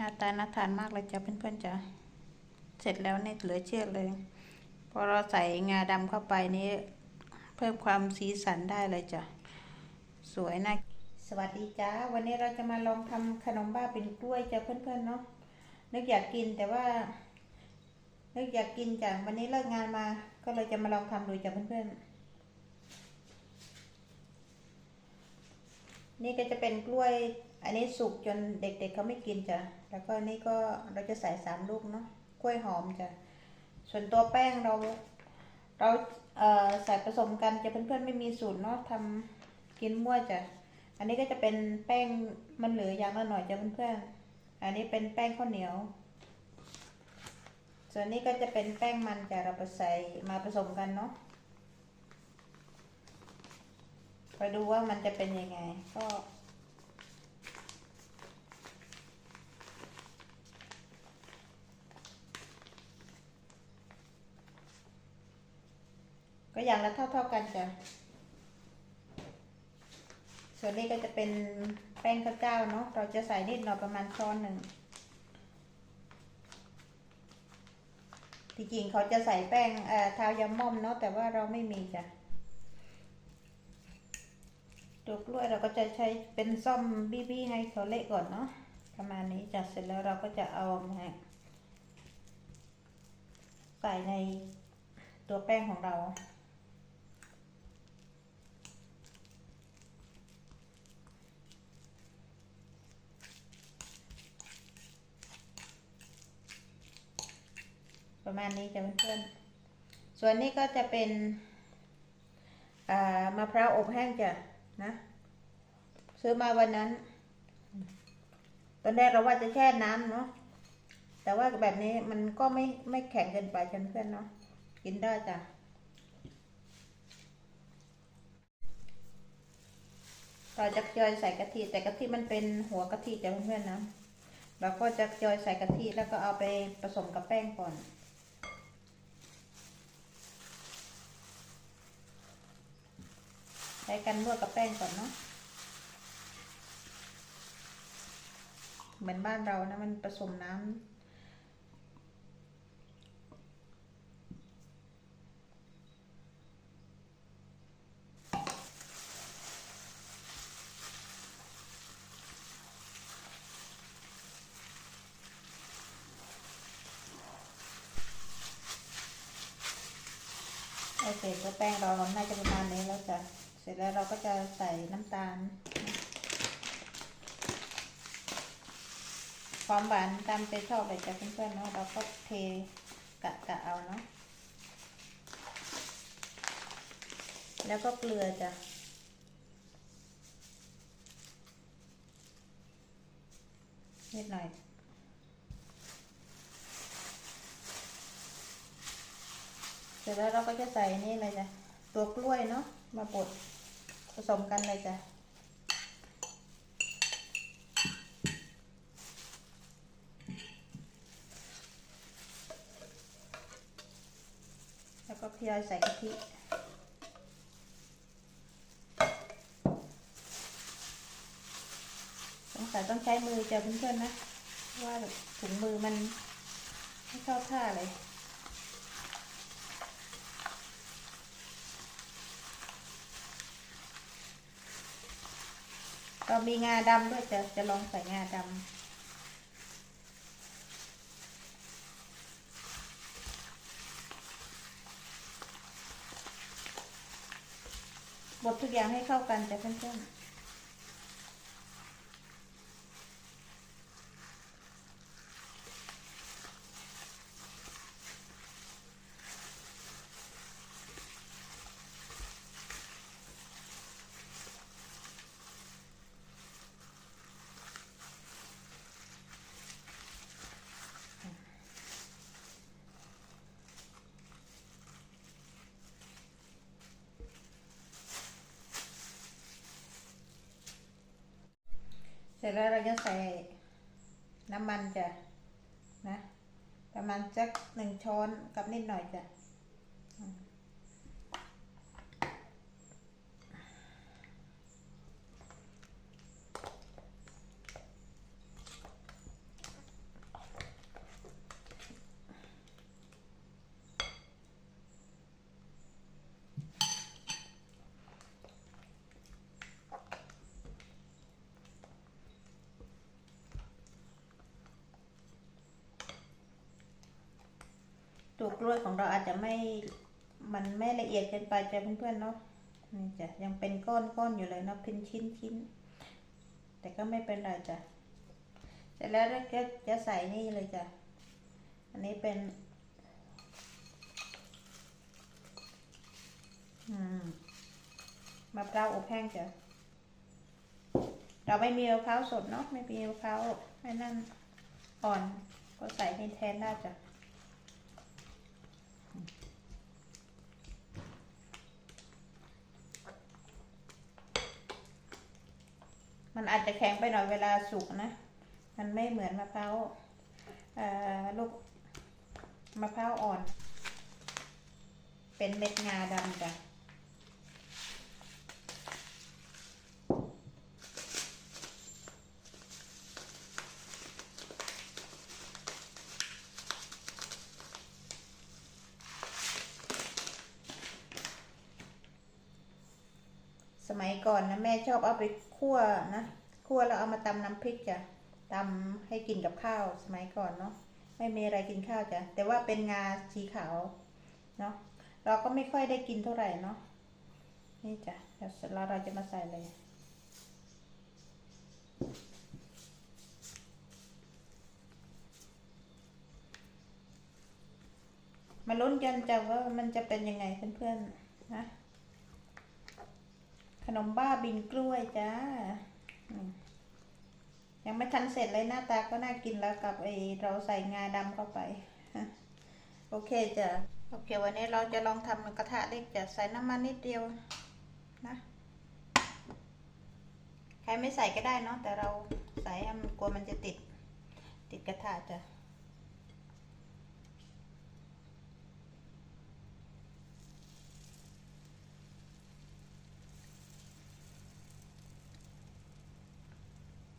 น้าตาน่าทานมากเลยจ้ะเพื่อนๆจ้ะเสร็จแล้วเนี่ยเหลือเชื่อเลย พอเราใส่งาดำเข้าไปนี้ เพิ่มความสีสันได้เลยจ้ะ สวยนะสวัสดีจ้า วันนี้เราจะมาลองทำขนมบ้าเป็นกล้วยจ้ะเพื่อนๆเนาะนึกอยากกินแต่ว่านึกอยากกินจ้ะวันนี้เลิกงานมา ก็เลยจะมาลองทำดูจ้ะเพื่อนๆ นี่ก็จะเป็นกล้วย อันนี้สุกจนเด็กๆเขาไม่กินจ้ะ แล้วก็นี่ก็เราจะใส่สามลูกเนาะ กล้วยหอมจ้ะ ส่วนตัวแป้งเรา เราเใส่ผสมกันจะเพื่อนๆไม่มีสูตรเนาะทำกินมั่วจ้ะ อันนี้ก็จะเป็นแป้งมันเหลืออย่างละหน่อยจ้ะเพื่อนๆ อันนี้เป็นแป้งข้าวเหนียว ส่วนนี้ก็จะเป็นแป้งมันจ้ะ เราไปใส่มาผสมกันเนาะ ไปดูว่ามันจะเป็นยังไง ก็ก็อย่างละเท่าๆกันจ้ะ ส่วนนี้ก็จะเป็นแป้งข้าวเจ้าเนาะ เราจะใส่นิดหน่อยประมาณช้อนหนึ่ง ที่จริงเขาจะใส่แป้งเอ่อทายาม่อมเนาะ แต่ว่าเราไม่มีจ้ะ ตัวกล้วยเราก็จะใช้เป็นซ่อมบี้ๆให้เขาเละก่อนเนาะประมาณนี้จ้ะเสร็จแล้วเราก็จะเอามาใส่ในตัวแป้งของเรา ประมาณนี้จะเพื่อนๆส่วนนี้ก็จะเป็นมะพร้าวอบแห้งจ้ะ นะ ซื้อมาวันนั้น ตอนแรกเราว่าจะแช่น้ำเนาะแต่ว่าแบบนี้มันก็ไม่ไม่แข็งเกินไปจ้ะเพื่อนเนาะกินได้จ้ะเราจะจอยใส่กะทิแต่กะทิมันเป็นหัวกะทิจ้ะเพื่อนๆนะเราก็จะจอยใส่กะทิแล้วก็เอาไปผสมกับแป้งก่อน ช้กันนวดกับแป้งก่อนเนาะเหมือนบ้านเรานะมันผสมน้ำ โอเคตัวแป้งเราน่าจะประมาณนี้แล้วจ้ะ เสร็จแล้วเราก็จะใส่น้ำตาล ความหวานตามใจชอบเลยจ้ะเพื่อนๆเนาะเราก็เทกะกะเอาเนาะแล้วก็เกลือจ้ะนิดหน่อยเสร็จแล้วเราก็จะใส่นี่เลยจ้ะตัวกล้วยเนาะมาบดผสมกันเลยจ้ะ แล้วก็พยายใส่กะทิสงสัยต้องใช้มือจ้ะเพื่อนๆนะเพราะว่าถุงมือมันไม่เข้าท่าเลยเรามีงาดำด้วยจะจะลองใส่งาดำ บดทุกอย่างให้เข้ากันแต่เพื่อนๆ ร็จแล้วเราจะใส่น้ำมันจ้ะนะ ประมาณสักหนึ่งช้อนกับนิดหน่อยจ้ะ ตัวกล้วยของเราอาจจะไม่ มันไม่ละเอียดเกินไปจ้ะเพื่อนๆเนาะนี่จ้ะยังเป็นก้อนๆอยู่เลยเนาะเป็นชิ้นๆแต่ก็ไม่เป็นไรจ้ะเสร็จแล้วก็จะใส่นี่เลยจ้ะอันนี้เป็นอืมมะพร้าวอบแห้งจ้ะเราไม่มีมะพร้าวสดเนาะไม่มีมะพร้าวไอ้นั่นอ่อน ก็ใส่ให้แทนได้จ้ะ มันอา จะแข็งไปหน่อยเวลาสุกนะ มันไม่เหมือนมะพร้าวลูกมะพร้าวอ่อน เป็นเม็ดงาดำจ้ะสมัยก่อนนะแม่ชอบเอาไปคั่วนะ คั่วแล้วเอามาตำน้ำพริกจ้ะตำให้กินกับข้าวสมัยก่อนเนาะไม่มีอะไรกินข้าวจ้ะแต่ว่าเป็นงาสีขาวเนาะเราก็ไม่ค่อยได้กินเท่าไหร่เนาะนี่จ้ะเดี๋ยวเร็จแล้วเราจะมาใส่เลยมาลุ้นกันจ้ะว่ามันจะเป็นยังไงเพื่อนๆนะขนมบ้าบินกล้วยจ้า ยังไม่ทันเสร็จเลยหน้าตาก็น่ากินแล้วกับไอเราใส่งาดำเข้าไปโอเคจ้ะโอเควันนี้เราจะลองทำกระทะเล็กจะใส่น้ำมันนิดเดียวนะใครไม่ใส่ก็ได้เนาะแต่เราใส่ให้มันกลัวมันจะติด ติดกระทะจ้ะ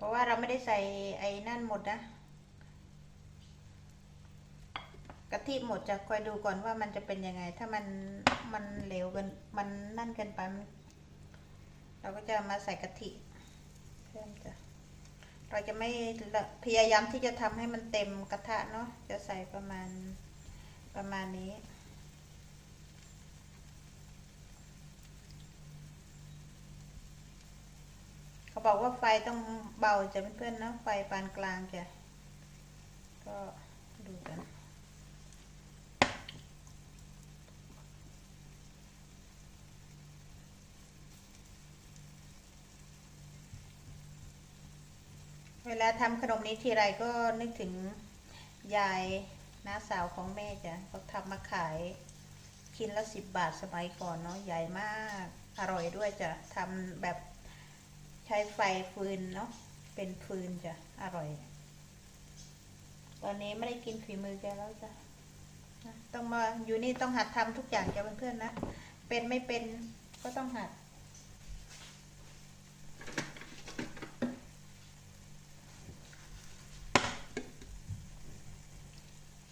เพราะว่าเราไม่ได้ใส่ไอ้นั่นหมดนะกะทิหมดจะคอยดูก่อนว่ามันจะเป็นยังไง ถ้ามันมันเหลวเกินมันนั่นเกินไปมันเราก็จะมาใส่กะทิเพิ่มจ้ะเราจะไม่พยายามที่จะทำให้มันเต็มกระทะเนาะจะใส่ประมาณประมาณนี้ เขาบอกว่าไฟต้องเบาจะเพื่อนๆนะไฟปานกลางจะก็ดูกันเวลาทำขนมนี้ทีไรก็นึกถึงยายน้าสาวของแม่จ้ะเขาทำมาขายชิ้นละสิบบาทสมัยก่อนเนาะใหญ่มากอร่อยด้วยจ้ะทำแบบ ช้ไฟฟืนเนาะเป็นฟืนจ้ะอร่อย ตอนนี้ไม่ได้กินฝีมือแกแล้วจ้ะต้องมาอยู่นี่ต้องหัดทำทุกอย่างจ้ะเพื่อนๆนะ เป็นไม่เป็นก็ต้องหัด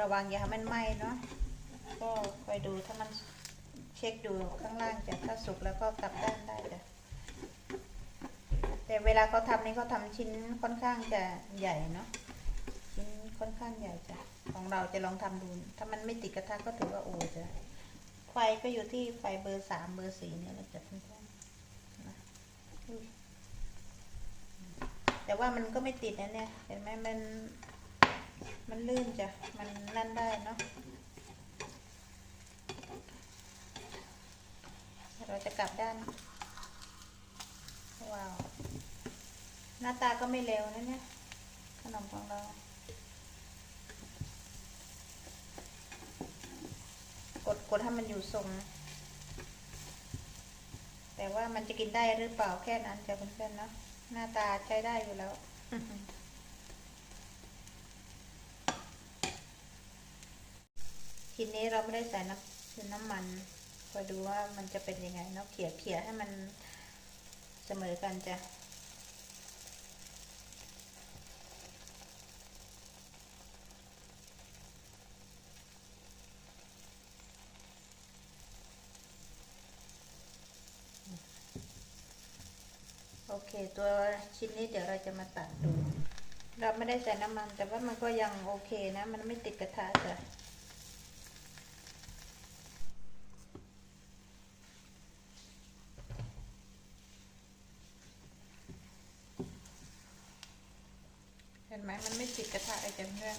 ระวังอย่าให้มันไหม้เนาะก็คอยดูถ้ามันเช็คดูข้างล่างจ้ะถ้าสุกแล้วก็กลับด้านได้จ้ะ แต่เวลาเขาทำนี่เขาทำชิ้นค่อนข้างจะใหญ่เนาะชิ้นค่อนข้างใหญ่จ้ะของเราจะลองทำดู ถ้ามันไม่ติดกระทะก็ถือว่าโอ้จ้ะไฟก็อยู่ที่ไฟเบอร์สามเบอร์สี่เนี่ยแหละจ้ะเพื่อนๆนะแต่ว่ามันก็ไม่ติดนะเนี่ย เห็นไหมมัน มันลื่นจ้ะ มันนั่นได้เนาะ เราจะกลับด้าน ว้าว หน้าตาก็ไม่เลวนะเนี่ย ขนมของเรา กดกดให้มันอยู่ทรง แต่ว่ามันจะกินได้หรือเปล่าแค่นั้นจะเพื่อนๆเนาะหน้าตาใช้ได้อยู่แล้วทีนี้เราไม่ได้ใส่น้ำคือน้ำมันคอยดูว่ามันจะเป็นยังไงเนาะเขี่ยเขี่ยให้มันเสมอกันจ้ะ ตัวชิ้นนี้เดี๋ยวเราจะมาตัดดู เราไม่ได้ใส่น้ำมัน แต่ว่ามันก็ยังโอเคนะ มันไม่ติดกระทะจ้ะเห็นไหมมันไม่ติดกระทะไอ้จังเพื่อน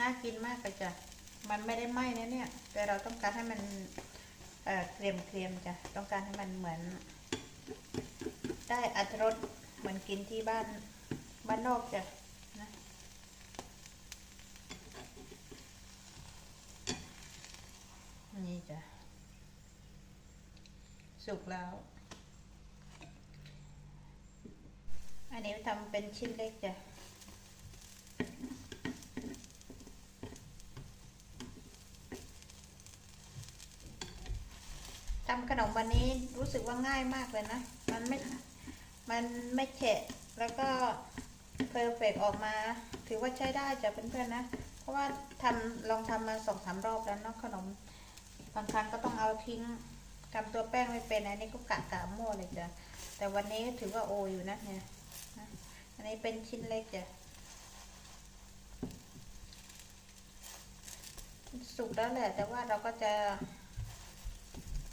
น่ากินมากเลยจ้ะ มันไม่ได้ไหม้นะเนี่ย แต่เราต้องการให้มันเอ่อเกรียมเกรียมจ้ะ ต้องการให้มันเหมือน ได้อัตรสเหมือนกินที่บ้านบ้านนอกจ้ะนะนี่จ้ะ สุกแล้ว อันนี้ทำเป็นชิ้นเล็กจ้ะ ขนมวันนี้รู้สึกว่าง่ายมากเลยนะ มันไม่ มันไม่เฉะแล้วก็เพอร์เฟกออกมา ถือว่าใช้ได้จ้ะเพื่อนๆนะ เพราะว่าทำลองทำมาสองสามรอบแล้วเนาะขนมบางครั้งก็ต้องเอาทิ้งทำตัวแป้งไม่เป็นอันนี้ก็กะกะมั่วเลยจ้ะแต่วันนี้ถือว่าโออยู่นะเนี่ยอันนี้เป็นชิ้นเล็กจ้ะสุกแล้วแหละ แต่ว่าเราก็จะ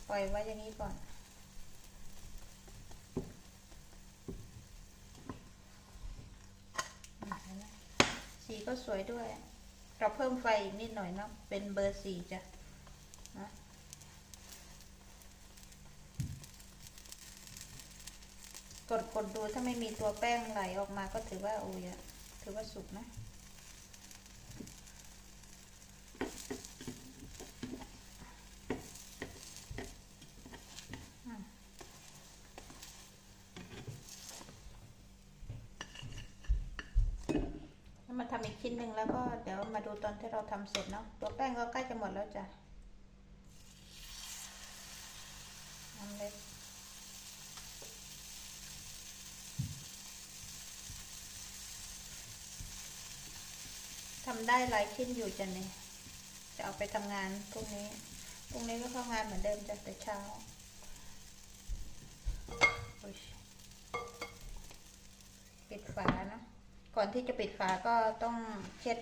ปล่อยไว้อย่างนี้ก่อน สีก็สวยด้วย เราเพิ่มไฟอีกนิดหน่อยเนาะ เป็นเบอร์สี่จ้ะนะกดกดดูถ้าไม่มีตัวแป้งไหลออกมาก็ถือว่าโอ้ยถือว่าสุกนะ แล้วมาทำ อีกชิ้นหนึ่งแล้วก็เดี๋ยวมาดูตอนที่เราทำเสร็จเนาะตัวแป้งก็ใกล้จะหมดแล้วจ้ะทำเล็กทำได้หลายชิ้นอยู่จ้ะเนี่ยจะเอาไปทำงานพรุ่งนี้พรุ่งนี้ก็เข้างานเหมือนเดิมจ้ะแต่เช้าปิดฝาเนาะ ก่อนที่จะปิดฝาก็ต้องเช็ด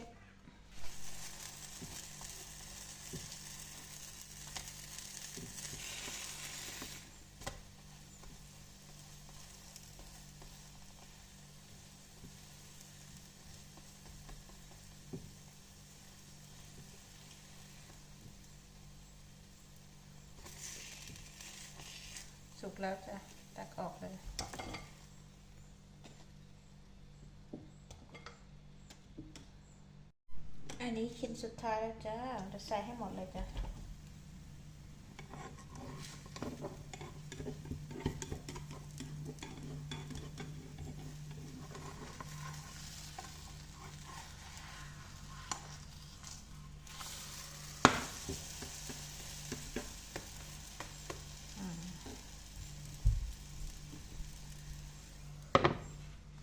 สุกแล้วจ้ะตักออกเลย อันนี้ ชิ้นสุดท้ายแล้วจ้าเราใส่ให้หมดเลยจ้ะ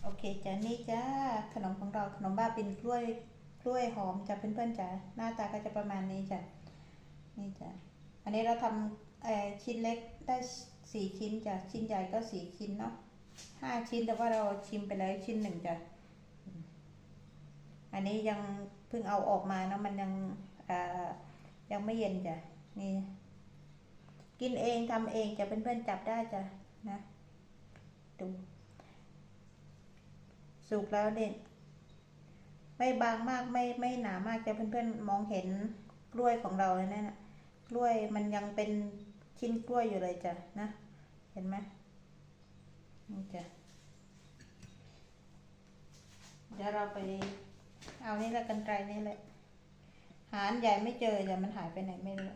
โอเคจ้ะนี่จ้าขนมของเราขนมบ้าบินกล้วย กล้วยหอมจ้ะเพื่อนๆจ้ะหน้าตาก็จะประมาณนี้จ้ะนี่จ้ะอันนี้เราทำชิ้นเล็กได้สี่ชิ้นจ้ะชิ้นใหญ่ก็สี่ชิ้นเนาะห้าชิ้นแต่ว่าเราชิมไปแล้วชิ้นหนึ่งจ้ะอันนี้ยังเพิ่งเอาออกมาเนาะมันยังยังไม่เย็นจ้ะนี่กินเองทำเองจะเพื่อนๆจับได้จ้ะนะดูสุกแล้วเนี่ย ไม่บางมากไม่ไม่หนามากแต่เพื่อนๆมองเห็นกล้วยของเราเลยนั่นนะกล้วยมันยังเป็นชิ้นกล้วยอยู่เลยจ้ะนะ เห็นไหมนี่จ้ะเดี๋ยวเราไปเอานี่ละกันไกลนี่แหละ หาอันใหญ่ไม่เจอจ้ะมันหายไปไหนไม่รู้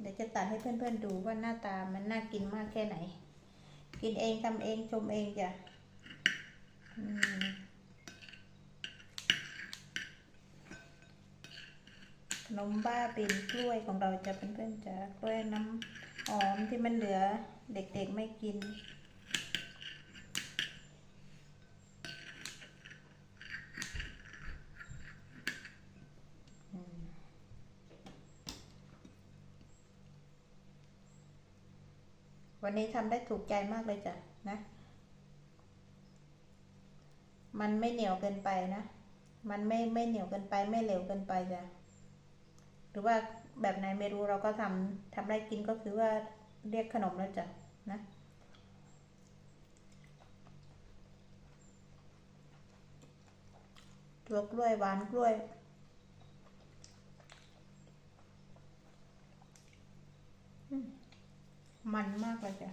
เดี๋ยวจะตัดให้เพื่อนๆดูว่าหน้าตามันน่ากินมากแค่ไหน กินเองทำเองชมเองจ้ะ นมบ้าบินกล้วยของเราจะเป็นเพื่อนๆจะกล้วยน้ำหอมที่มันเหลือเด็กๆไม่กิน วันนี้ทำได้ถูกใจมากเลยจ้ะนะ มันไม่เหนียวเกินไปนะ มันไม่ไม่เหนียวเกินไป ไม่เหลวเกินไปจ้ะ หรือว่าแบบไหนไม่รู้เราก็ทำทำได้กินก็คือว่าเรียกขนมแล้วจ้ะนะตัวกล้วยหวานกล้วยมันมากเลยจ้ะ